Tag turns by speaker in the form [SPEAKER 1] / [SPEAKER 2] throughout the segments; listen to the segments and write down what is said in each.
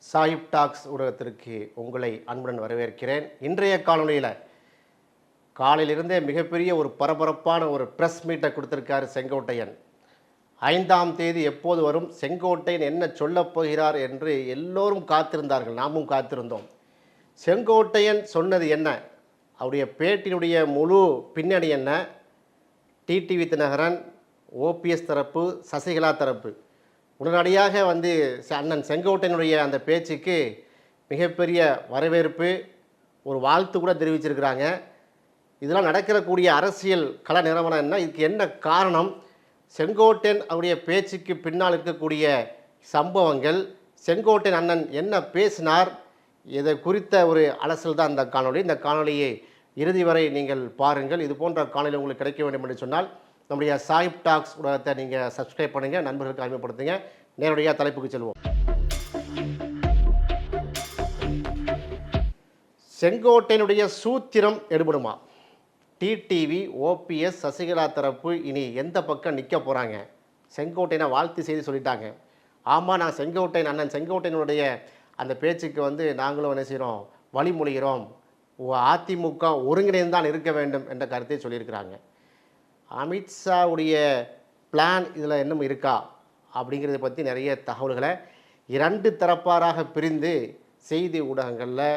[SPEAKER 1] சாயிப் tax ஊடகத்திற்கு உங்களை அன்புடன் வரவேற்கிறேன். இன்றைய காலநிலையில் காலையிலிருந்தே மிகப்பெரிய ஒரு பரபரப்பான ஒரு ப்ரெஸ் மீட்டை கொடுத்துருக்காரு செங்கோட்டையன். ஐந்தாம் தேதி எப்போது வரும் செங்கோட்டையன் என்ன சொல்லப் போகிறார் என்று எல்லோரும் காத்திருந்தார்கள். நாமும் காத்திருந்தோம். செங்கோட்டையன் சொன்னது என்ன? அவருடைய பேட்டினுடைய முழு பின்னணி என்ன? டிடிவி தினகரன் ஓபிஎஸ் தரப்பு சசிகலா தரப்பு. உடனடியாக வந்து அண்ணன் செங்கோட்டையனுடைய அந்த பேச்சுக்கு மிகப்பெரிய வரவேற்பு ஒரு வாழ்த்து கூட தெரிவிச்சிருக்கிறாங்க. இதெல்லாம் நடக்கிறக்கூடிய அரசியல் கல நிறுவனம் என்ன? இதுக்கு என்ன காரணம்? செங்கோட்டையன் அவருடைய பேச்சுக்கு பின்னால் இருக்கக்கூடிய சம்பவங்கள் செங்கோட்டையன் அண்ணன் என்ன பேசினார்? இதை குறித்த ஒரு அலசல் தான் இந்த காணொலி இந்த காணொலியை இறுதி வரை நீங்கள் பாருங்கள். இது போன்ற காணொலி உங்களுக்கு கிடைக்க வேண்டும் என்று சொன்னால் நம்முடைய சாயிப் டாக்ஸ் ஊடகத்தை நீங்கள் சப்ஸ்கிரைப் பண்ணுங்கள் நண்பர்களுக்கு அறிமுகப்படுத்துங்க நேரடியாக தலைப்புக்கு செல்வோம். செங்கோட்டையினுடைய சூத்திரம் எடுபடுமா? டிடிவி ஓபிஎஸ் சசிகலா தரப்பு இனி எந்த பக்கம் நிற்க போகிறாங்க செங்கோட்டையனை வாழ்த்து செய்தி சொல்லிட்டாங்க. ஆமாம் நான் செங்கோட்டையன் அண்ணன். செங்கோட்டையனுடைய அந்த பேச்சுக்கு வந்து நாங்களும் என்ன செய்கிறோம் வழிமொழிகிறோம் அதிமுக ஒருங்கிணைந்து தான் இருக்க வேண்டும் என்ற கருத்தை சொல்லியிருக்கிறாங்க. அமித்ஷாவுடைய பிளான் இதில் இன்னும் இருக்கா? அப்படிங்கிறத பற்றி நிறைய தகவல்களை இரண்டு தரப்பாராக பிரிந்து செய்தி ஊடகங்களில்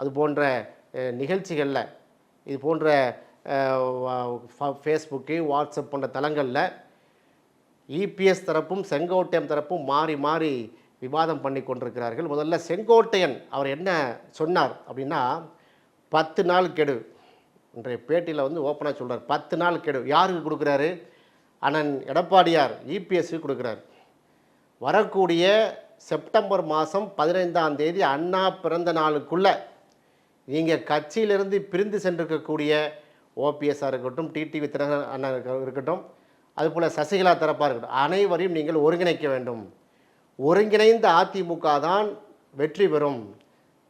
[SPEAKER 1] அது போன்ற நிகழ்ச்சிகளில் இது போன்ற ஃபேஸ்புக்கு வாட்ஸ்அப் போன்ற தளங்களில் இபிஎஸ் தரப்பும் செங்கோட்டையன் தரப்பும் மாறி மாறி விவாதம் பண்ணி கொண்டிருக்கிறார்கள். முதல்ல செங்கோட்டையன் அவர் என்ன சொன்னார் அப்படின்னா பத்து நாள் கெடு. இன்றைய பேட்டியில் வந்து ஓப்பனாக சொல்கிறார் பத்து நாள் கெடு. யாருக்கு கொடுக்குறாரு? அண்ணன் எடப்பாடியார் இபிஎஸ்க்கு கொடுக்குறாரு. வரக்கூடிய செப்டம்பர் மாதம் பதினைந்தாம் தேதி அண்ணா பிறந்த நாளுக்குள்ளே நீங்கள் கட்சியிலிருந்து பிரிந்து சென்றிருக்கக்கூடிய ஓபிஎஸ்ஸாக இருக்கட்டும் டிடிவி தினகரன் அண்ணா இருக்கட்டும் அதுபோல் சசிகலா தரப்பாக இருக்கட்டும் அனைவரையும் நீங்கள் ஒருங்கிணைக்க வேண்டும். ஒருங்கிணைந்த அதிமுக தான் வெற்றி பெறும்.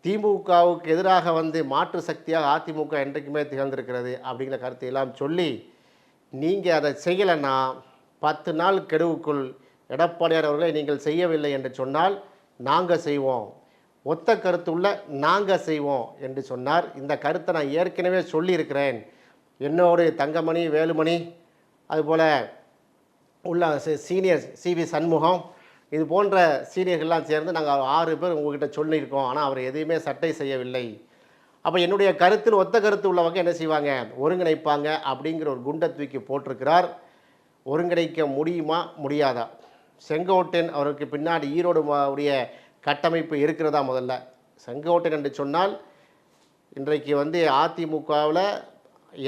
[SPEAKER 1] திமுகவுக்கு எதிராக வந்து மாற்று சக்தியாக அதிமுக என்றைக்குமே திகழ்ந்திருக்கிறது அப்படிங்கிற கருத்தை எல்லாம் சொல்லி நீங்கள் அதை செய்யலைன்னா பத்து நாள் கெடுவுக்குள் எடப்பாடியார் அவர்களை நீங்கள் செய்யவில்லை என்று சொன்னால் நாங்கள் செய்வோம். ஒத்த கருத்துள்ள நாங்கள் செய்வோம் என்று சொன்னார். இந்த கருத்தை நான் ஏற்கனவே சொல்லியிருக்கிறேன். என்னோடு தங்கமணி வேலுமணி அதுபோல் உள்ள சி- சீனியர் சண்முகம் இது போன்ற சீனியர்கள்லாம் சேர்ந்து நாங்கள் ஆறு பேர் உங்ககிட்ட சொல்லியிருக்கோம். ஆனால் அவர் எதையுமே சட்டை செய்யவில்லை. அப்போ என்னுடைய கருத்தில் ஒத்த கருத்து உள்ளவங்க என்ன செய்வாங்க? ஒருங்கிணைப்பாங்க அப்படிங்கிற ஒரு குண்டை தூக்கி போட்டிருக்கிறார். ஒருங்கிணைக்க முடியுமா? முடியாதா? செங்கோட்டையன் அவருக்கு பின்னாடி ஈரோடு உடைய கட்டமைப்பு இருக்கிறதா முதல்ல? செங்கோட்டையன் என்று சொன்னால் இன்றைக்கு வந்து அதிமுகவில்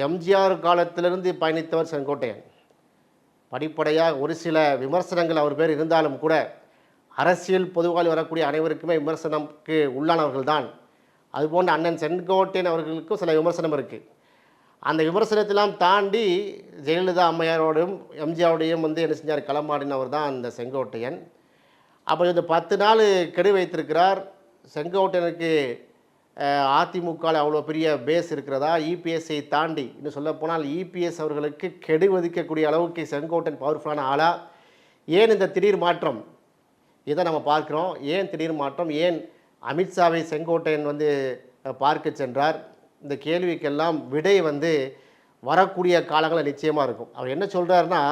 [SPEAKER 1] எம்ஜிஆர் காலத்திலிருந்து பயணித்தவர் செங்கோட்டையன். படிப்படையாக ஒரு சில விமர்சனங்கள் அவர் பேர் இருந்தாலும் கூட அரசியல் பொதுவாக வரக்கூடிய அனைவருக்குமே விமர்சனம்க்கு உள்ளானவர்கள் தான் அதுபோன்ற அண்ணன் செங்கோட்டையன் அவர்களுக்கும் சில விமர்சனம் இருக்குது அந்த விமர்சனத்தெல்லாம் தாண்டி ஜெயலலிதா அம்மையாரோடையும் எம்ஜிஆரோடையும் வந்து என்ன செஞ்சார்? களமாடினவர் தான் அந்த செங்கோட்டையன். அப்போ இந்த பத்து நாள் கெடு வைத்திருக்கிறார் செங்கோட்டையனுக்கு அதிமுகவில் அவ்வளோ பெரிய பேஸ் இருக்கிறதா? இபிஎஸ்ஐ தாண்டி இன்னும் சொல்லப்போனால் இபிஎஸ் அவர்களுக்கு கெடு வதிக்கக்கூடிய அளவுக்கு செங்கோட்டையன் பவர்ஃபுல்லான ஆளா? ஏன் இந்த திடீர் மாற்றம்? இதை நம்ம பார்க்குறோம். ஏன் திடீர் மாற்றம்? ஏன் அமித்ஷாவை செங்கோட்டையன் வந்து பார்க்க சென்றார்? இந்த கேள்விக்கெல்லாம் விடை வந்து வரக்கூடிய காலங்களில் நிச்சயமாக இருக்கும். அவர் என்ன சொல்கிறாருன்னா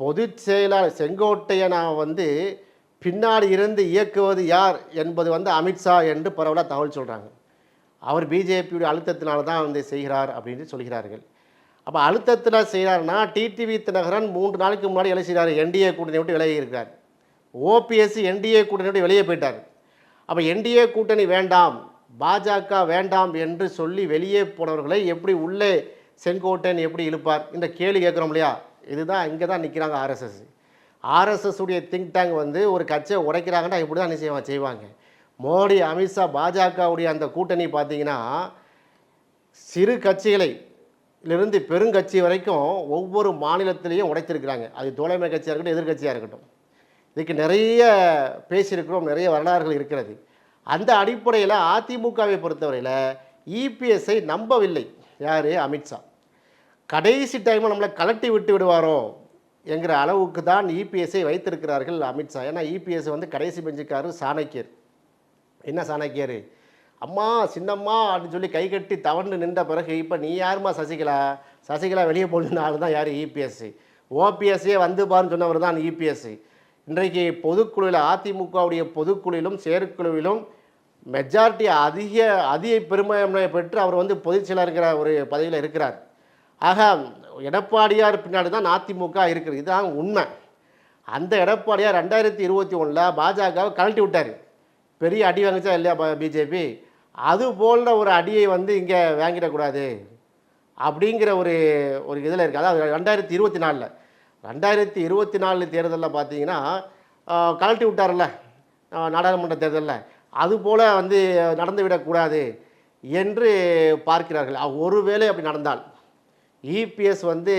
[SPEAKER 1] பொதுச் செயலாளர் செங்கோட்டையனை வந்து பின்னாடி இருந்து இயக்குவது யார் என்பது வந்து அமித்ஷா என்று பரவலாக தகவல் சொல்கிறாங்க அவர் பிஜேபியுடைய அழுத்தத்தினால தான் வந்து செய்கிறார் அப்படின்னு சொல்கிறார்கள். அப்போ அழுத்தத்தில் செய்கிறாருன்னா டிடிவி தினகரன் மூன்று நாளைக்கு முன்னாடி என்ன செய்கிறார் என்டிஏ கூட்டணி விட்டு விலகி இருக்கிறார். ஓபிஎஸ் என்டிஏ கூட்டணி விட்டு வெளியே போயிட்டார். அப்போ என்டிஏ கூட்டணி வேண்டாம் பாஜக வேண்டாம் என்று சொல்லி வெளியே போனவர்களை எப்படி உள்ளே செங்கோட்டையன் எப்படி இழுப்பார்? இந்த கேள்வி கேட்குறோம் இல்லையா? இதுதான் இங்கே தான் நிற்கிறாங்க ஆர்எஸ்எஸ் ஆர்எஸ்எஸ் உடைய திங்க் டேங்க் வந்து ஒரு கட்சியை உடைக்கிறாங்கன்னா இப்படி தான் என்ன செய்வாங்க. செய்வாங்க மோடி அமித்ஷா பாஜகவுடைய அந்த கூட்டணி பார்த்தீங்கன்னா சிறு கட்சிகளை இருந்து பெருங்கட்சி வரைக்கும் ஒவ்வொரு மாநிலத்திலையும் உடைத்திருக்கிறாங்க. அது தோழமை கட்சியாக இருக்கட்டும் எதிர்க்கட்சியாக இருக்கட்டும். இதுக்கு நிறைய பேசியிருக்கிறோம் நிறைய வரலாறுகள் இருக்கிறது. அந்த அடிப்படையில் அதிமுகவை பொறுத்தவரையில் இபிஎஸ்ஐ நம்பவில்லை. யார்? அமித்ஷா கடைசி டைமில் நம்மளை கலட்டி விட்டு விடுவாரோ? என்கிற அளவுக்கு தான் இபிஎஸ்ஐ வைத்திருக்கிறார்கள் அமித்ஷா ஏன்னா இபிஎஸ் வந்து கடைசி பெஞ்சுக்காரர் சாணக்கியர். என்ன சாணக்கியர்? அம்மா சின்னம்மா அப்படின்னு சொல்லி கை கட்டி தவண்டு நின்ற பிறகு இப்போ நீ யாரும்மா சசிகலா? சசிகலா வெளியே போன ஆள் தான் யார்? இபிஎஸ்சி ஓபிஎஸ்ஸே வந்து பாருன்னு சொன்னவர் தான் இபிஎஸ்சி இன்றைக்கு பொதுக்குழுவில் அதிமுகவுடைய பொதுக்குழுவிலும் செயற்குழுவிலும் மெஜாரிட்டி அதிக அதிக பெருமையை பெற்று அவர் வந்து பொதுச் செயலருங்கிற ஒரு பதவியில் இருக்கிறார். ஆக எடப்பாடியார் பின்னாடி தான் அதிமுக இருக்குது. இதுதான் உண்மை. அந்த எடப்பாடியார் ரெண்டாயிரத்தி இருபத்தி ஒன்றில் பாஜகவை கழட்டி விட்டார். பெரிய அடி வாங்கிச்சா இல்லையா பிஜேபி? அது போல ஒரு அடியை வந்து இங்கே வாங்கிடக்கூடாது அப்படிங்கிற ஒரு ஒரு இதில் இருக்குது அதாவது ரெண்டாயிரத்தி இருபத்தி நாலில். ரெண்டாயிரத்தி இருபத்தி நாலு தேர்தலில் பார்த்தீங்கன்னா கழட்டி விட்டார்ல நாடாளுமன்ற தேர்தலில். அதுபோல் வந்து நடந்து விடக்கூடாது என்று பார்க்கிறார்கள். ஒருவேளை அப்படி நடந்தால். இபிஎஸ் வந்து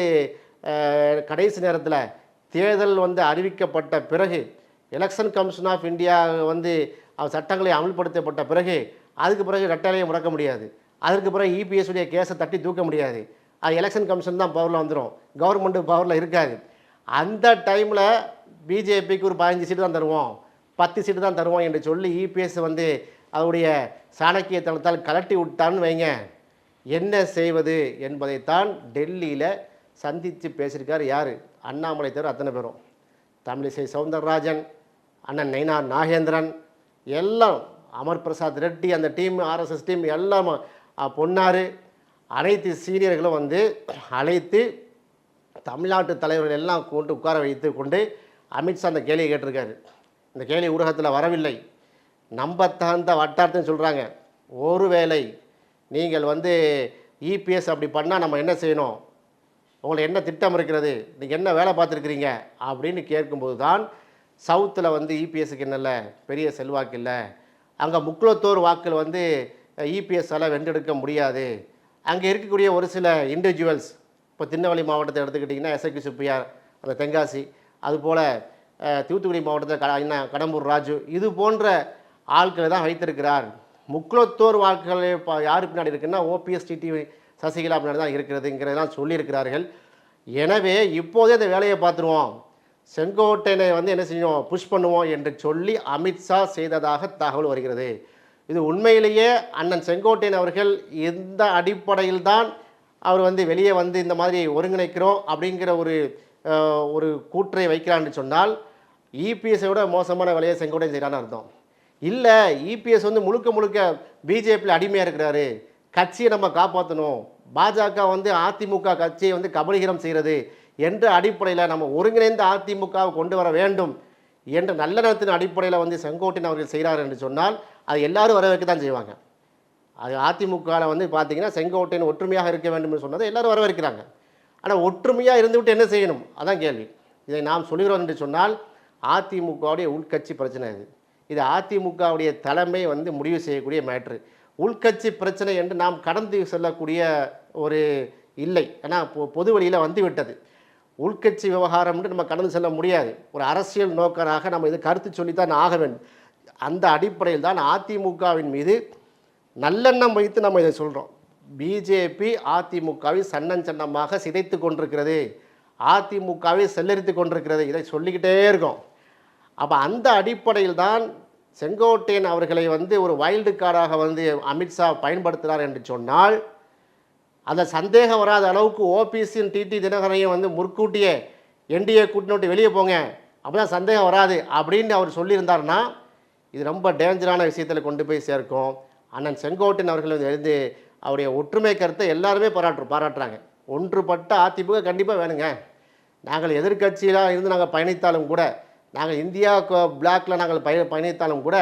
[SPEAKER 1] கடைசி நேரத்தில் தேர்தல் வந்து அறிவிக்கப்பட்ட பிறகு எலெக்ஷன் கமிஷன் ஆஃப் இந்தியா வந்து சட்டங்களை அமல்படுத்தப்பட்ட பிறகு அதுக்கு பிறகு ரெட்டாலையை முடக்க முடியாது. அதற்கு பிறகு இபிஎஸ் உடைய கேஸை தட்டி தூக்க முடியாது. அது எலெக்ஷன் கமிஷன் தான் பவரில் வந்துடும் கவர்மெண்ட்டு பவரில் இருக்காது. அந்த டைமில் பிஜேபிக்கு ஒரு பதினஞ்சு சீட்டு தான் தருவோம். பத்து சீட்டு தான் தருவோம் என்று சொல்லி இபிஎஸ் வந்து அவருடைய சாணக்கியத்தனத்தால் கலட்டி விட்டான்னு வைங்க. என்ன செய்வது என்பதைத்தான் டெல்லியில் சந்தித்து பேசியிருக்கார் யார்? அண்ணாமலை தவிர அத்தனை பேரும். தமிழிசை சவுந்தரராஜன் அண்ணன் நயினார் நாகேந்திரன் எல்லாம் அமர் பிரசாத் ரெட்டி அந்த டீம் ஆர்எஸ்எஸ் டீம் எல்லாம். பொன்னார் அனைத்து சீனியர்களும் வந்து அழைத்து தமிழ்நாட்டு தலைவர்கள் எல்லாம் கொண்டு உட்கார வைத்து கொண்டு அமித்ஷா அந்த கேள்வியை கேட்டிருக்காரு. இந்த கேள்வி ஊடகத்தில் வரவில்லை. நம்பத்தகுந்த வட்டாரத்துன்னு சொல்கிறாங்க ஒருவேளை நீங்கள் வந்து இபிஎஸ் அப்படி பண்ணால் நம்ம என்ன செய்யணும்? உங்களுக்கு என்ன திட்டம் இருக்கிறது? நீங்கள் என்ன வேலை பார்த்துருக்கிறீங்க? அப்படின்னு கேட்கும்போது தான் சவுத்தில் வந்து இபிஎஸ்க்கு என்னல்ல? பெரிய செல்வாக்கு இல்லை. அங்கே முக்குளத்தோர் வாக்கில் வந்து இபிஎஸ்ஸால் வென்றெடுக்க முடியாது. அங்கே இருக்கக்கூடிய ஒரு சில இண்டிவிஜுவல்ஸ் இப்போ திருநெல்வேலி மாவட்டத்தை எடுத்துக்கிட்டிங்கன்னா எஸ்ஐக்கு சுப்பியார் அந்த தென்காசி அதுபோல் தூத்துக்குடி மாவட்டத்தில் க என்ன கடம்பூர் ராஜு இது போன்ற ஆட்களை தான் வைத்திருக்கிறார். முக்குளத்தோர் வாக்குகள் இப்போ யார் பின்னாடி இருக்குன்னா ஓபிஎஸ் டிடி சசிகலா பின்னாடி தான் இருக்கிறதுங்கிறதெல்லாம் சொல்லியிருக்கிறார்கள். எனவே இப்போதே இந்த வேலையை பார்த்துருவோம். செங்கோட்டையனை வந்து என்ன செய்வோம் புஷ் பண்ணுவோம் என்று சொல்லி அமித்ஷா செய்ததாக தகவல் வருகிறது. இது உண்மையிலேயே அண்ணன் செங்கோட்டையன் அவர்கள் எந்த அடிப்படையில் தான் அவர் வந்து வெளியே வந்து இந்த மாதிரி ஒருங்கிணைக்கிறோம் அப்படிங்கிற ஒரு ஒரு கூற்றை வைக்கிறான்னு சொன்னால் இபிஎஸை விட மோசமான வேலையை செங்கோட்டையன் செய்கிறான்னு அர்த்தம். இல்லை இபிஎஸ் வந்து முழுக்க முழுக்க பிஜேபியில் அடிமையாக இருக்கிறாரு. கட்சியை நம்ம காப்பாற்றணும் பாஜக வந்து அதிமுக கட்சியை வந்து கபலீகரம் செய்கிறது என்ற அடிப்படையில் நம்ம ஒருங்கிணைந்த அதிமுகவை கொண்டு வர வேண்டும் என்ற நல்லெண்ணத்தின் அடிப்படையில் வந்து செங்கோட்டையன் அவர்கள் செய்கிறார் என்று சொன்னால் அது எல்லாரும் வரவேற்க தான் செய்வாங்க. அது அதிமுகவில் வந்து பார்த்தீங்கன்னா செங்கோட்டையன் ஒற்றுமையாக இருக்க வேண்டும் என்று சொன்னதை எல்லோரும் வரவேற்கிறாங்க. ஆனால் ஒற்றுமையாக இருந்துவிட்டு என்ன செய்யணும்? அதான் கேள்வி. இதை நாம் சொல்கிறோம் என்று சொன்னால் அதிமுகவுடைய உள்கட்சி பிரச்சனை இது இது அதிமுகவுடைய தலைமை வந்து முடிவு செய்யக்கூடிய மேட்ரு உள்கட்சி பிரச்சனை என்று நாம் கடந்து செல்லக்கூடிய ஒரு இல்லை. ஏன்னா பொ- பொது வழியில் வந்துவிட்டது உள்கட்சி விவகாரம்னு நம்ம கடந்து செல்ல முடியாது. ஒரு அரசியல் நோக்கராக நம்ம இது கருத்து சொல்லித்தான் ஆக வேண்டும். அந்த அடிப்படையில் தான் அதிமுகவின் மீது நல்லெண்ணம் வைத்து நம்ம இதை சொல்கிறோம் பிஜேபி அதிமுகவை சன்னன் சன்னமாக சிதைத்து கொண்டிருக்கிறது. அதிமுகவை செல்லரித்து கொண்டிருக்கிறது. இதை சொல்லிக்கிட்டே இருக்கோம். அப்போ அந்த அடிப்படையில் தான் செங்கோட்டையன் அவர்களை வந்து ஒரு வைல்டு கார்டாக வந்து அமித்ஷா பயன்படுத்துகிறார் என்று சொன்னால் அந்த சந்தேகம் வராத அளவுக்கு ஓபிசியும் டிடி தினகரையும் வந்து முற்கூட்டியே என்டிஏ கூட்டினோட்டு வெளியே போங்க. அப்போ தான் சந்தேகம் வராது அப்படின்னு அவர் சொல்லியிருந்தார்னா இது ரொம்ப டேஞ்சரான விஷயத்தில் கொண்டு போய் சேர்க்கும். அண்ணன் செங்கோட்டையன் அவர்கள் வந்து எழுந்து அவருடைய ஒற்றுமை கருத்தை எல்லாருமே பாராட்டு பாராட்டுறாங்க. ஒன்றுபட்ட அதிமுக கண்டிப்பாக வேணுங்க. நாங்கள் எதிர்க்கட்சியிலாக இருந்து நாங்கள் பயணித்தாலும் கூட நாங்கள் இந்தியா பிளாக்ல நாங்கள் பய பயணித்தாலும் கூட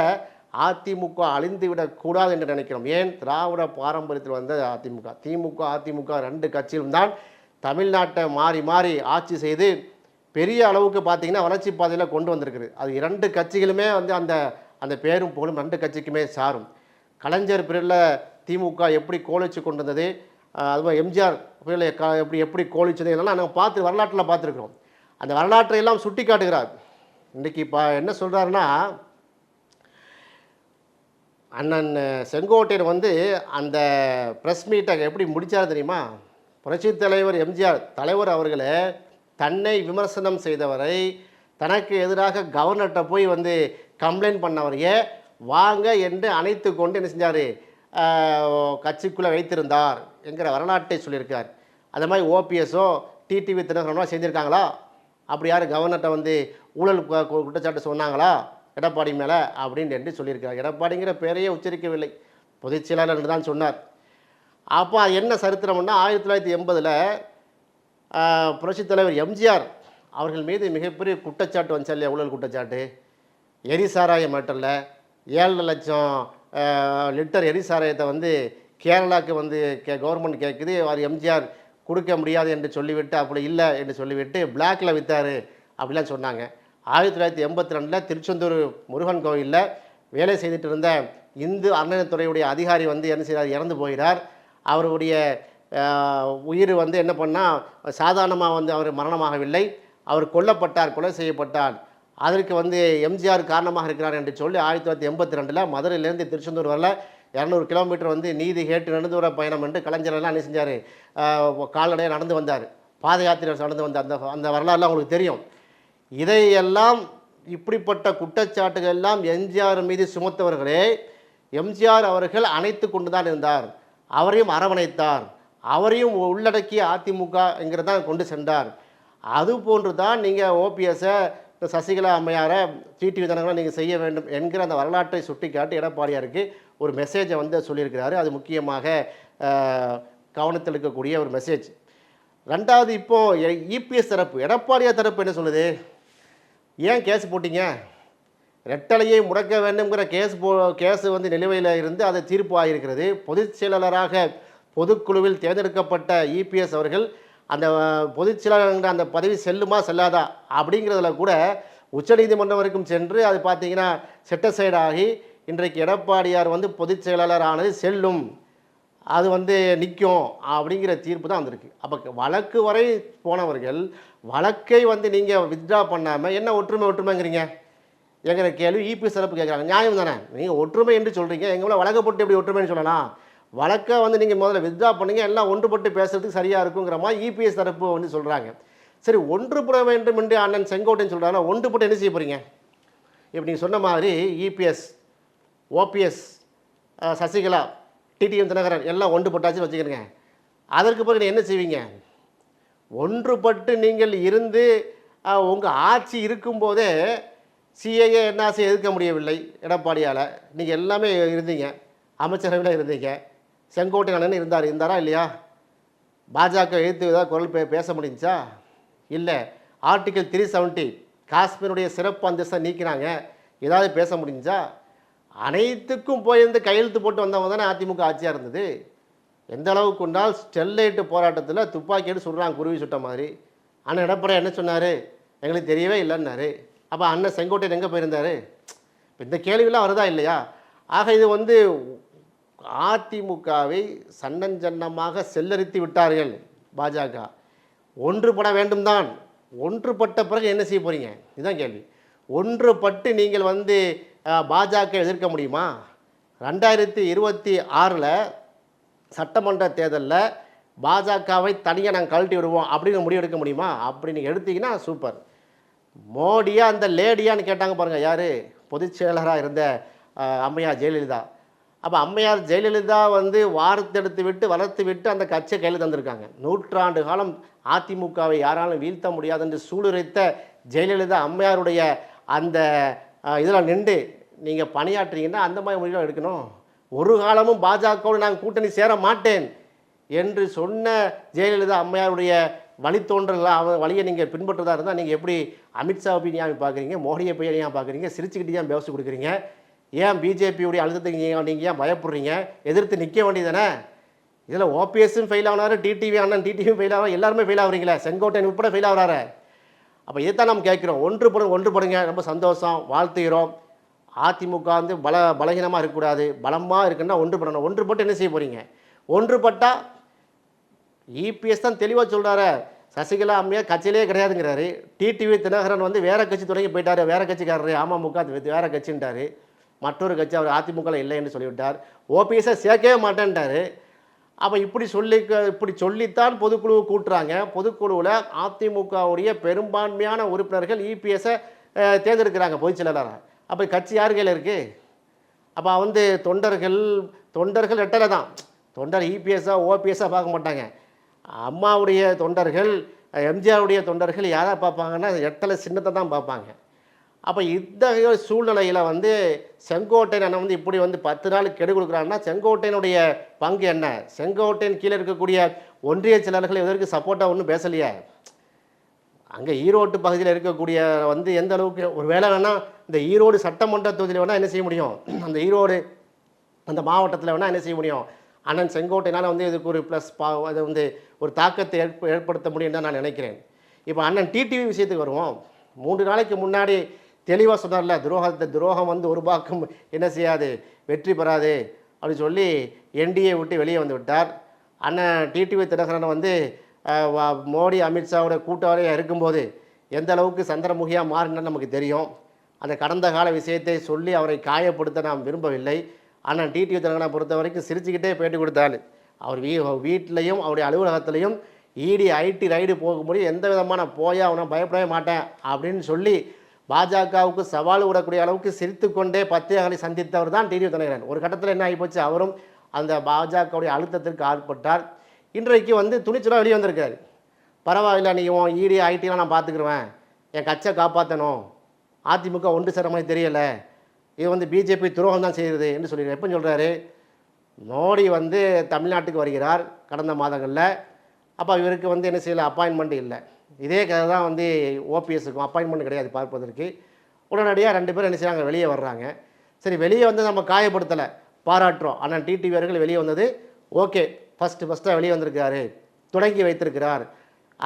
[SPEAKER 1] அதிமுக அழிந்து விடக்கூடாது என்று நினைக்கிறோம். ஏன்? திராவிட பாரம்பரியத்தில் வந்த அதிமுக. திமுக அதிமுக ரெண்டு கட்சியிலும் தான் தமிழ்நாட்டை மாறி மாறி ஆட்சி செய்து பெரிய அளவுக்கு பார்த்தீங்கன்னா வளர்ச்சி பாதையில் கொண்டு வந்திருக்குது. அது இரண்டு கட்சிகளுமே வந்து அந்த அந்த பேரும் புகழும் ரெண்டு கட்சிக்குமே சாரும். கலைஞர் பிரிவில் திமுக எப்படி கோலிச்சு கொண்டு வந்தது அஹ் எம்ஜிஆர் பிரிவில் க எப்படி எப்படி கோலிச்சது இதெல்லாம் நாங்கள் பார்த்து வரலாற்றில் பார்த்துருக்குறோம். அந்த வரலாற்றை எல்லாம் சுட்டி காட்டுகிறார் இன்றைக்கி இப்போ என்ன சொல்கிறாருன்னா அண்ணன் செங்கோட்டையன் வந்து அந்த ப்ரெஸ் மீட்டை எப்படி முடித்தார் தெரியுமா? புரட்சி தலைவர் எம்ஜிஆர் தலைவர் அவர்களே தன்னை விமர்சனம் செய்தவரை தனக்கு எதிராக கவர்னர்கிட்ட போய் வந்து கம்ப்ளைண்ட் பண்ணவரையே வாங்க என்று அணைத்து கொண்டு என்ன செஞ்சார்? கட்சிக்குள்ளே வைத்திருந்தார் என்கிற வரலாற்றை சொல்லியிருக்கார். அது மாதிரி ஓபிஎஸோ டிடிவி தினகரனோ செஞ்சுருக்காங்களா அப்படி யார் கவர்னர்கிட்ட வந்து ஊழல் கு- கு- குற்றச்சாட்டு சொன்னாங்களா? எடப்பாடி மேலே அப்படின்னு என்று சொல்லியிருக்கார் எடப்பாடிங்கிற பெயரையே உச்சரிக்கவில்லை. பொதுச் செயலாளர் என்று தான் சொன்னார். அப்போ அது என்ன சரித்திரம்னா ஆயிரத்தி தொள்ளாயிரத்தி எண்பதில் புரட்சித் தலைவர் எம்ஜிஆர் அவர்கள் மீது மிகப்பெரிய குற்றச்சாட்டு வந்துச்சு இல்லையா ஊழல் குற்றச்சாட்டு? எரிசாராய மேட்டரில் ஏழு லட்சம் லிட்டர் எரிசாராயத்தை வந்து கேரளாவுக்கு வந்து கே கவர்மெண்ட் கேட்குது அவர் எம்ஜிஆர் கொடுக்க முடியாது என்று சொல்லிவிட்டு அப்படி இல்லை என்று சொல்லிவிட்டு பிளாக்ல விற்றாரு அப்படிலாம் சொன்னாங்க. ஆயிரத்தி தொள்ளாயிரத்தி எண்பத்தி ரெண்டில் திருச்செந்தூர் முருகன் கோவிலில் வேலை செய்துட்டு இருந்த இந்து அறநிலையத்துறையுடைய அதிகாரி வந்து என்ன செய்கிறார் இறந்து போகிறார் அவருடைய உயிர் வந்து என்ன பண்ணால் சாதாரணமாக வந்து அவர் மரணமாகவில்லை. அவர் கொல்லப்பட்டார் கொலை செய்யப்பட்டார். அதற்கு வந்து எம்ஜிஆர் காரணமாக இருக்கிறார் என்று சொல்லி ஆயிரத்தி தொள்ளாயிரத்தி எண்பத்தி ரெண்டில் மதுரையிலேருந்து திருச்செந்தூர் வரல. இரநூறு கிலோமீட்டர் வந்து நீதி கேட்டு நடந்து வர பயணம் என்று கலைஞரெல்லாம் என்ன செஞ்சார்? கால்நடையாக நடந்து வந்தார். பாத யாத்திரை நடந்து வந்த அந்த அந்த வரலாறுலாம் உங்களுக்கு தெரியும். இதையெல்லாம் இப்படிப்பட்ட குற்றச்சாட்டுகள் எல்லாம் எம்ஜிஆர் மீது சுமத்தவர்களே எம்ஜிஆர் அவர்கள் அணைத்து கொண்டு தான் இருந்தார். அவரையும் அரவணைத்தார். அவரையும் உள்ளடக்கிய அதிமுக தான் கொண்டு சென்றார். அது போன்று தான் நீங்கள் ஓபிஎஸ்ஸை சசிகலா அம்மையாரை டிடிவி தினகரன் நீங்கள் செய்ய வேண்டும் என்கிற அந்த வரலாற்றை சுட்டிக்காட்டி எடப்பாடியாருக்கு ஒரு மெசேஜை வந்து சொல்லியிருக்கிறாரு. அது முக்கியமாக கவனத்தில் இருக்கக்கூடிய ஒரு மெசேஜ் ரெண்டாவது இப்போது இபிஎஸ் தரப்பு எடப்பாடியார் தரப்பு என்ன சொல்லுது? ஏன் கேஸ் போட்டீங்க? ரெட்டலையை முடக்க வேண்டும்ங்கிற கேஸ் போ கேஸ் வந்து நிலுவையில் இருந்து அது தீர்ப்பு ஆகியிருக்கிறது பொதுச் செயலாளராக பொதுக்குழுவில் தேர்ந்தெடுக்கப்பட்ட இபிஎஸ் அவர்கள் அந்த பொதுச் செயலாளர் அந்த பதவி செல்லுமா செல்லாதா அப்படிங்கிறதுல கூட உச்சநீதிமன்றம் வரைக்கும் சென்று அது பார்த்தீங்கன்னா செட்டசைடாகி இன்றைக்கு எடப்பாடியார் வந்து பொதுச் செயலாளர் ஆனது செல்லும். அது வந்து நிற்கும் அப்படிங்கிற தீர்ப்பு தான் வந்திருக்கு. அப்போ வழக்கு வரை போனவர்கள் வழக்கை வந்து நீங்கள் வித்ட்ரா பண்ணாமல் என்ன ஒற்றுமை ஒற்றுமைங்கிறீங்க? எங்கிற கேள்வி இபி சிறப்பு கேட்குறாங்க. நியாயம் தானே? நீங்கள் ஒற்றுமை என்று சொல்கிறீங்க எங்களை போட்டு எப்படி ஒற்றுமைன்னு சொல்லலாம்? வழக்கை வந்து நீங்கள் முதல்ல வித்ட்ரா பண்ணீங்க. எல்லாம் ஒன்றுபட்டு பேசுறதுக்கு சரியாக இருக்குங்கிற மாதிரி இபிஎஸ் தரப்பு வந்து சொல்கிறாங்க சரி ஒன்றுபட வேண்டும் என்று அண்ணன் செங்கோட்டைன்னு சொல்கிறாங்க ஒன்றுபட்டு என்ன செய்ய போகிறீங்க இப்போ நீங்கள் சொன்ன மாதிரி EPS OPS Sasikala TTM Dhinakaran எல்லாம் ஒன்று ஒன்றுபட்டாச்சுன்னு வச்சுக்கிறீங்க அதற்கு பிறகு என்ன செய்வீங்க? ஒன்றுபட்டு நீங்கள் இருந்து உங்கள் ஆட்சி இருக்கும்போதே சிஏஏ என்ஆர்சி எதிர்க்க முடியவில்லை எடப்பாடியால். நீங்கள் எல்லாமே இருந்தீங்க. அமைச்சரவையில் இருந்தீங்க. செங்கோட்டை அண்ணன் இருந்தார். இருந்தாரா இல்லையா? பாஜக எழுத்து ஏதாவது குரல் பே பேச முடிஞ்சா? இல்லை. ஆர்டிகல் த்ரீ செவன்ட்டி காஷ்மீருடைய சிறப்பு அந்தஸ்தை நீக்கினாங்க. ஏதாவது பேச முடிஞ்சா? அனைத்துக்கும் போயிருந்து கையெழுத்து போட்டு வந்தவங்க தானே அதிமுக ஆட்சியாக இருந்தது? எந்த அளவுக்கு கொண்டால் ஸ்டெர்லைட்டு போராட்டத்தில் துப்பாக்கி எடுத்து சுடுறாங்க குருவி சுட்ட மாதிரி. அண்ணன் எடப்பாடி என்ன சொன்னார்? எங்களுக்கு தெரியவே இல்லைன்னாரு. அப்போ அண்ணன் செங்கோட்டையன் எங்கே போயிருந்தாரு? இப்போ இந்த கேள்வியெல்லாம் வருதா இல்லையா? ஆக இது வந்து அதிமுகவை சன்னஞ்சன்னமாக செல்லரித்து விட்டார்கள் பாஜக. ஒன்றுபட வேண்டும் தான் ஒன்றுபட்ட பிறகு என்ன செய்ய போகிறீங்க இதுதான் கேள்வி. ஒன்றுபட்டு நீங்கள் வந்து பாஜக எதிர்க்க முடியுமா? ரெண்டாயிரத்தி இருபத்தி ஆறில் சட்டமன்ற தேர்தலில் பாஜகவை தனியாக நாங்கள் கழட்டி விடுவோம் அப்படின்னு முடிவெடுக்க முடியுமா? அப்படி நீங்கள் எடுத்தீங்கன்னா சூப்பர். மோடியா அந்த லேடியான்னு கேட்டாங்க பாருங்கள் யார்? பொதுச் செயலராக இருந்த அம்மையார் ஜெயலலிதா. அப்போ அம்மையார் ஜெயலலிதா வந்து வார்த்தெடுத்து விட்டு வளர்த்து விட்டு அந்த கட்சியை கையில் தந்திருக்காங்க. நூற்றாண்டு காலம் அதிமுகவை யாராலும் வீழ்த்த முடியாது என்று சூளுரைத்த ஜெயலலிதா அம்மையாருடைய அந்த இதில் நின்று நீங்கள் பணியாற்றுறீங்கன்னா அந்த மாதிரி முடிவு எடுக்கணும். ஒரு காலமும் பாஜகவோடு நாங்கள் கூட்டணி சேர மாட்டேன் என்று சொன்ன ஜெயலலிதா அம்மையாருடைய வழித்தோன்றல் அவன் வழியை நீங்கள் பின்பற்றுறதா இருந்தால் நீங்கள் எப்படி அமித்ஷாவை போய் ஏன் பார்க்குறீங்க மோடியை போய் ஏன் பார்க்குறீங்க சிரிச்சுக்கிட்டு ஏன் பேச கொடுக்குறீங்க? ஏன் பிஜேபியுடைய அழுத்தத்துக்கு நீங்கள் நீங்கள் ஏன் பயப்படுறீங்க? எதிர்த்து நிற்க வேண்டியதானே இதில் ஓபிஎஸும் ஃபெயில் ஆனாரு டிடிவி அண்ணன் டிடிவியும் ஃபெயில் ஆகிறார் எல்லாருமே ஃபெயில் ஆகுறீங்களே செங்கோட்டையன் உட்பட ஃபெயில் ஆகிறாரு. அப்போ இதைத்தான் நம்ம கேட்குறோம். ஒன்றுபடும் ஒன்றுபடுங்க ரொம்ப சந்தோஷம் வாழ்த்துகிறோம். அதிமுக வந்து பல பலகீனமாக இருக்கக்கூடாது. பலமாக இருக்குன்னா ஒன்று பண்ணணும். ஒன்று போட்டு என்ன செய்ய போகிறீங்க ஒன்றுபட்டால் இபிஎஸ் தான் தெளிவாக சொல்கிறாரு சசிகலா அம்மையார் கட்சியிலே கிடையாதுங்கிறாரு. டிடிவி தினகரன் வந்து வேறு கட்சி தொடங்கி போயிட்டார். வேற கட்சிக்காரரு அமமுக வேறு வேற மற்றொரு கட்சி அவர் அதிமுகவில் இல்லை என்று சொல்லிவிட்டார். ஓபிஎஸ்ஸை சேர்க்கவே மாட்டேன்ட்டாரு. அப்போ இப்படி சொல்லி இப்படி சொல்லித்தான் பொதுக்குழு கூட்டுறாங்க. பொதுக்குழுவில் அதிமுகவுடைய பெரும்பான்மையான உறுப்பினர்கள் இபிஎஸ்ஸை தேர்ந்தெடுக்கிறாங்க பொதுச் செயலாளராக. அப்போ கட்சி யார் கையில் இருக்குது அப்போ வந்து தொண்டர்கள் தொண்டர்கள் எட்டலை தான். தொண்டர் இபிஎஸ்ஸாக ஓபிஎஸ்ஸாக பார்க்க மாட்டாங்க. அம்மாவுடைய தொண்டர்கள் எம்ஜிஆருடைய தொண்டர்கள் யாரை பார்ப்பாங்கன்னா எட்டலை சின்னத்தை தான் பார்ப்பாங்க. அப்போ இத்தகைய சூழ்நிலையில் வந்து செங்கோட்டையன் அண்ணன் வந்து இப்படி வந்து பத்து நாள் கெடு கொடுக்குறாங்கன்னா செங்கோட்டையனுடைய பங்கு என்ன? செங்கோட்டையன் கீழே இருக்கக்கூடிய ஒன்றிய செயலாளர்கள் இதற்கு சப்போர்ட்டாக ஒன்றும் பேசலையே? அங்கே ஈரோட்டு பகுதியில் இருக்கக்கூடிய வந்து எந்த அளவுக்கு ஒரு வேலை வேணால் இந்த ஈரோடு சட்டமன்ற தொகுதியில் வேணால் என்ன செய்ய முடியும்? அந்த ஈரோடு அந்த மாவட்டத்தில் வேணால் என்ன செய்ய முடியும்? அண்ணன் செங்கோட்டையினால் வந்து இதுக்கு ஒரு ப்ளஸ் பா அது வந்து ஒரு தாக்கத்தை ஏற்ப ஏற்படுத்த முடியும் தான் நான் நினைக்கிறேன். இப்போ அண்ணன் டிடிவி விஷயத்துக்கு வருவோம். மூன்று நாளைக்கு முன்னாடி தெளிவாக சொன்னார்ல துரோகத்தை துரோகம் வந்து ஒரு பாக்கம் என்ன செய்யாது? வெற்றி பெறாது. அப்படின்னு சொல்லி என்டிஏ விட்டு வெளியே வந்து விட்டார். அண்ணன் டிடிவி தினகரன் வந்து மோடி அமித்ஷாவோட கூட்டாளியாக இருக்கும்போது எந்த அளவுக்கு சந்திரமுகியாக மாறினார் நமக்கு தெரியும். அந்த கடந்த கால விஷயத்தை சொல்லி அவரை காயப்படுத்த நாம் விரும்பவில்லை. ஆனால் டிடிவி தினகரனை பொறுத்த வரைக்கும் சிரிச்சுக்கிட்டே பேட்டி கொடுத்தாள் அவர் வீ வீட்டிலையும் அவருடைய அலுவலகத்திலையும் இடி ஐடி ரைடு போகும்போது எந்த விதமான போயா அவனை பயப்படவே மாட்டேன் அப்படின்னு சொல்லி பாஜகவுக்கு சவால் விடக்கூடிய அளவுக்கு சிரித்துக்கொண்டே பத்திரிகைகளை சந்தித்தவர் தான் டிடிவி தினகரன். ஒரு கட்டத்தில் என்ன ஆகிப்போச்சு அவரும் அந்த பாஜகவுடைய அழுத்தத்திற்கு ஆட்பட்டார். இன்றைக்கு வந்து துணிச்சலாக வெளியே வந்திருக்காரு. பரவாயில்ல நீ உன் ஈடி ஐடிலாம் நான் பார்த்துக்குருவேன் என் கட்சியை காப்பாற்றணும் அதிமுக ஒன்று சேர மாதிரி தெரியல. இது வந்து பிஜேபி துரோகம் தான் செய்கிறது என்று சொல்லிடுறாரு எப்போ சொல்கிறாரு மோடி வந்து தமிழ்நாட்டுக்கு வருகிறார் கடந்த மாதங்களில். அப்போ இவருக்கு வந்து என்ன செய்யலை? அப்பாயின்மெண்ட் இல்லை. இதே கதை தான் வந்து ஓபிஎஸ்க்கும் அப்பாயின்மெண்ட் கிடையாது பார்ப்பதற்கு. உடனடியாக ரெண்டு பேரும் என்ன செய்றாங்க? வெளியே வர்றாங்க. சரி வெளியே வந்து நம்ம காயப்படுத்தலை. பாராட்டுறோம். ஆனால் டிடிவி அவர்கள் வெளியே வந்தது. ஓகே. ஃபஸ்ட்டு ஃபஸ்ட்டாக வெளியே வந்திருக்காரு தொடங்கி வைத்திருக்கிறார்.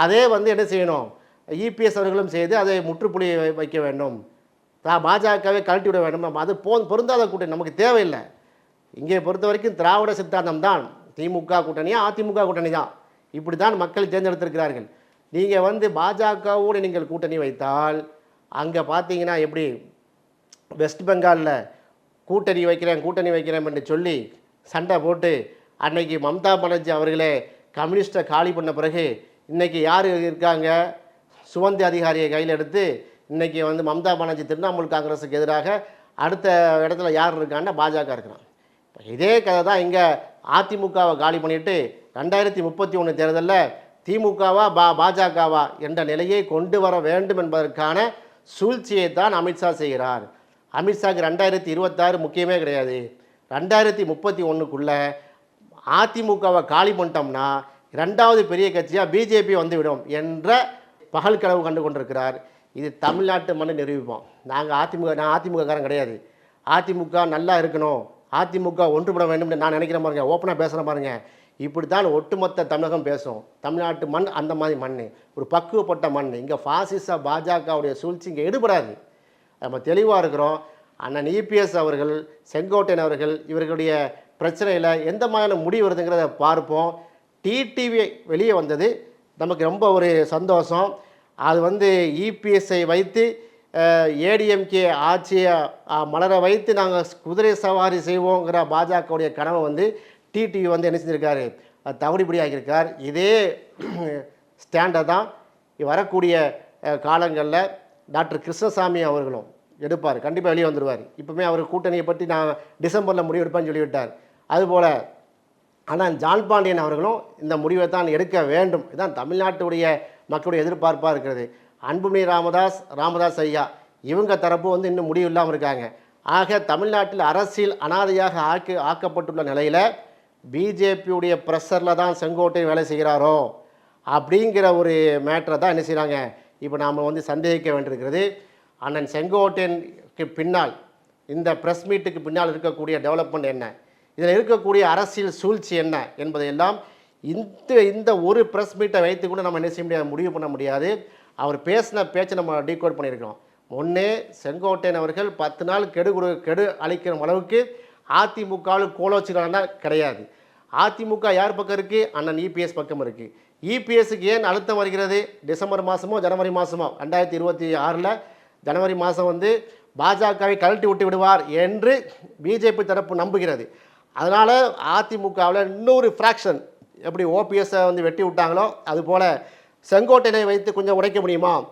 [SPEAKER 1] அதே வந்து என்ன செய்யணும்? இபிஎஸ் அவர்களும் செய்து அதை முற்றுப்புள்ளி வைக்க வேண்டும். தான் பாஜகவே கழட்டி விட வேண்டும். அது போ பொருந்தாத கூட்டணி. நமக்கு தேவையில்லை. இங்கே பொறுத்த வரைக்கும் திராவிட சித்தாந்தம் தான். திமுக கூட்டணியா அதிமுக கூட்டணி தான். இப்படி தான் மக்கள் தேர்ந்தெடுத்திருக்கிறார்கள். நீங்கள் வந்து பாஜகவோடு நீங்கள் கூட்டணி வைத்தால் அங்கே பார்த்தீங்கன்னா எப்படி? வெஸ்ட் பெங்காலில் கூட்டணி வைக்கிறேன் கூட்டணி வைக்கிறேன் என்று சொல்லி சண்டை போட்டு அன்னைக்கு மம்தா பானர்ஜி அவர்களே கம்யூனிஸ்ட்டை காலி பண்ண பிறகு இன்றைக்கி யார் இருக்காங்க? சுவந்தி அதிகாரியை கையில் எடுத்து இன்றைக்கி வந்து மம்தா பானர்ஜி திரிணாமுல் காங்கிரஸுக்கு எதிராக அடுத்த இடத்துல யார் இருக்கான்னா பாஜக இருக்கிறான். இதே கதை தான் இங்கே அதிமுகவை காலி பண்ணிட்டு ரெண்டாயிரத்தி முப்பத்தி ஒன்று தேர்தலில் திமுகவா பா பாஜகவா என்ற நிலையை கொண்டு வர வேண்டும் என்பதற்கான சூழ்ச்சியை தான் அமித்ஷா செய்கிறார். அமித்ஷாக்கு ரெண்டாயிரத்தி இருபத்தாறு முக்கியமே கிடையாது. ரெண்டாயிரத்தி முப்பத்தி ஒன்றுக்குள்ளே அதிமுகவை காலி பண்ணிட்டோம்னா ரெண்டாவது பெரிய கட்சியாக பிஜேபி வந்துவிடும் என்ற பகல் கனவு கண்டு கொண்டிருக்கிறார். இது தமிழ்நாட்டு மண்ணை நிரூபிப்போம். நாங்கள் அதிமுக நான் அதிமுகக்காரன் கிடையாது. அதிமுக நல்லா இருக்கணும். அதிமுக ஒன்றுபட வேண்டும்னு நான் நினைக்கிற பாருங்க. ஓப்பனாக பேசுகிற பாருங்க. இப்படி தான் ஒட்டுமொத்த தமிழகம் பேசும். தமிழ்நாட்டு மண் அந்த மாதிரி மண் ஒரு பக்குவப்பட்ட மண் இங்கே ஃபாசிச பாஜகவுடைய சூழ்ச்சி இங்கே எடுபடாது. நம்ம தெளிவாக இருக்கிறோம். அண்ணன் இபிஎஸ் அவர்கள் செங்கோட்டையன் அவர்கள் இவர்களுடைய பிரச்சனையில் எந்த மாதிரியான முடிவு வருதுங்கிறத பார்ப்போம். டிடிவி வெளியே வந்தது. நமக்கு ரொம்ப ஒரு சந்தோஷம். அது வந்து இபிஎஸ்ஐ வைத்து ஏடிஎம்கே ஆட்சியை மலர வைத்து நாங்கள் குதிரை சவாரி செய்வோங்கிற பாஜகவுடைய கனவை வந்து டிடிவி வந்து என்ன செஞ்சிருக்காரு? அது தவறுபடி ஆகியிருக்கார் இதே ஸ்டாண்டை தான் வரக்கூடிய காலங்களில் டாக்டர் கிருஷ்ணசாமி அவர்களும் எடுப்பார். கண்டிப்பாக வெளியே வந்துடுவார் இப்போவுமே அவர் கூட்டணியை பற்றி நான் டிசம்பரில் முடிவு எடுப்பேன்னு சொல்லிவிட்டார். அதுபோல் ஆனால் ஜான் பாண்டியன் அவர்களும் இந்த முடிவை தான் எடுக்க வேண்டும். இதுதான் தமிழ்நாட்டுடைய மக்களுடைய எதிர்பார்ப்பாக இருக்கிறது. அன்புமணி ராமதாஸ் ராமதாஸ் ஐயா இவங்க தரப்பு வந்து இன்னும் முடிவு இல்லாமல் இருக்காங்க. ஆக தமிழ்நாட்டில் அரசியல் அனாதையாக ஆக்கி ஆக்கப்பட்டுள்ள நிலையில் பிஜேபியுடைய ப்ரெஷரில் தான் செங்கோட்டை வேலை செய்கிறாரோ அப்படிங்கிற ஒரு மேட்டரை தான் என்ன செய்கிறாங்க இப்போ நாம் வந்து சந்தேகிக்க வேண்டியிருக்கிறது. அண்ணன் செங்கோட்டையனுக்கு பின்னால் இந்த ப்ரெஸ் மீட்டுக்கு பின்னால் இருக்கக்கூடிய டெவலப்மெண்ட் என்ன? இதில் இருக்கக்கூடிய அரசியல் சூழ்ச்சி என்ன என்பதையெல்லாம் இந்த இந்த ஒரு ப்ரெஸ் மீட்டை வைத்து கூட நம்ம என்ன செய்ய முடியாது முடிவு பண்ண முடியாது. அவர் பேசின பேச்சை நம்ம டீகோட் பண்ணியிருக்கோம் ஒன்று செங்கோட்டையன் அவர்கள் பத்து நாள் கெடு கொடு கெடு அளிக்கிற அளவுக்கு அதிமுகவில் கோலோச்சுகிறான்னா கிடையாது. அதிமுக யார் பக்கம் இருக்குது அண்ணன் இபிஎஸ் பக்கம் இருக்குது இபிஎஸ்க்கு ஏன் அழுத்தம் வருகிறது? டிசம்பர் மாதமோ ஜனவரி மாதமோ ரெண்டாயிரத்தி இருபத்தி ஆறில் ஜனவரி மாதம் வந்து பாஜகவை கழட்டி விட்டு விடுவார் என்று பிஜேபி தரப்பு நம்புகிறது. அதனால் அதிமுகவில் இன்னொரு ஃப்ராக்ஷன் எப்படி ஓபிஎஸ்ஸை வந்து வெட்டி விட்டாங்களோ அதுபோல் செங்கோட்டையனை வைத்து கொஞ்சம் உடைக்க முடியுமா?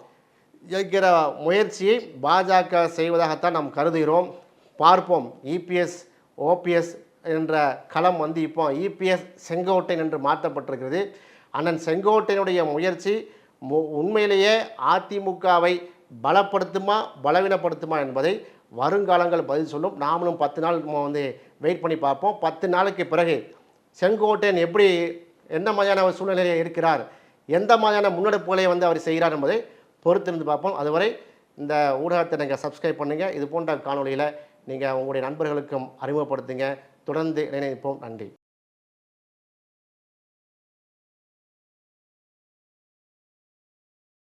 [SPEAKER 1] என்கிற முயற்சியை பாஜக செய்வதாகத்தான் நாம் கருதுகிறோம். பார்ப்போம். இபிஎஸ் ஓபிஎஸ் என்ற களம் வந்து இப்போ இபிஎஸ் செங்கோட்டையன் என்று மாற்றப்பட்டிருக்கிறது. அண்ணன் செங்கோட்டையனுடைய முயற்சி மு- உண்மையிலேயே அதிமுகவை பலப்படுத்துமா பலவீனப்படுத்துமா என்பதை வருங்காலங்கள் பதில் சொல்லும். நாமளும் பத்து நாள் நம்ம வந்து வெயிட் பண்ணி பார்ப்போம். பத்து நாளுக்கு பிறகு செங்கோட்டையன் எப்படி என்ன மாதிரியான ஒரு சூழ்நிலையில் இருக்கிறார் எந்த மாதிரியான முன்னெடுப்புகளை வந்து அவர் செய்கிறார் என்பதை பொறுத்திருந்து பார்ப்போம். அதுவரை இந்த ஊடகத்தை நீங்கள் சப்ஸ்கிரைப் பண்ணுங்கள் இது போன்ற காணொளியில் நீங்கள் உங்களுடைய நண்பர்களுக்கும் அறிமுகப்படுத்துங்க. தொடர்ந்து இணைப்போம் நன்றி.